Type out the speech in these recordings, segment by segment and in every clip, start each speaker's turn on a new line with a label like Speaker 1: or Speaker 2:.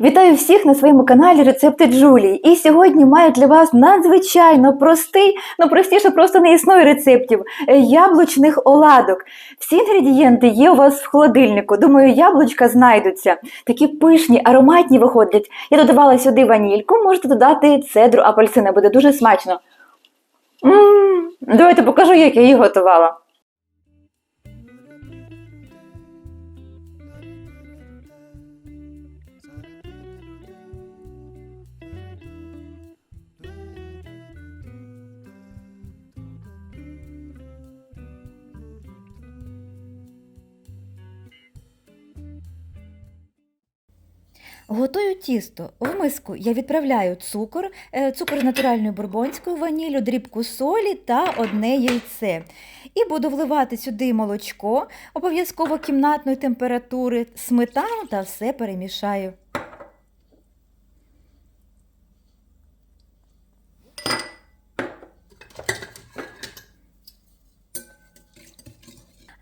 Speaker 1: Вітаю всіх на своєму каналі Рецепти Джулії. І сьогодні маю для вас надзвичайно простий, ну простіше просто не існує рецептів е, яблучних оладок. Всі інгредієнти є у вас в холодильнику. Думаю, яблучка знайдуться. Такі пишні, ароматні виходять. Я додавала сюди ванільку, можете додати цедру апельсина, буде дуже смачно. м давайте покажу, як я її готувала.
Speaker 2: Готую тісто. В миску я відправляю цукор, е, цукор з натуральною бурбонською ванілью, дрібку солі та одне яйце. І буду вливати сюди молочко, обов'язково кімнатної температури, сметану та все перемішаю.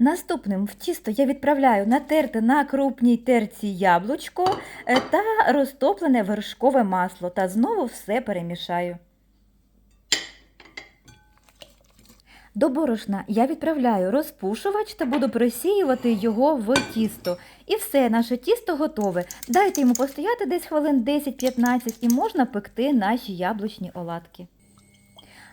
Speaker 2: Наступним в тісто я відправляю натерте на крупній терці яблучко е, та розтоплене вершкове масло та знову все перемішаю. До борошна я відправляю розпушувач та буду просіювати його в тісто. І все, наше тісто готове. Дайте йому постояти десь хвилин 10-15 і можна пекти наші яблучні оладки.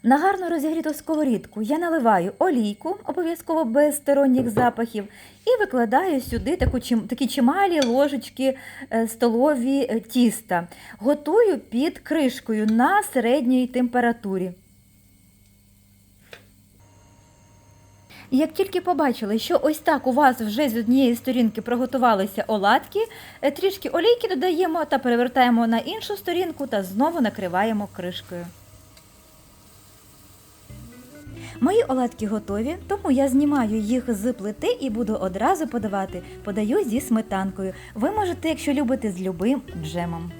Speaker 2: На гарно розігріту сковорідку я наливаю олійку, обов'язково без сторонніх запахів, і викладаю сюди таку, такі чималі ложечки е, столові е, тіста. Готую під кришкою на середній температурі. Як тільки побачили, що ось так у вас вже з однієї сторінки проготувалися оладки, е, трішки олійки додаємо та перевертаємо на іншу сторінку та знову накриваємо кришкою. Мої оладки готові, тому я знімаю їх з плити і буду одразу подавати. Подаю зі сметанкою. Ви можете, якщо любите, з любим джемом.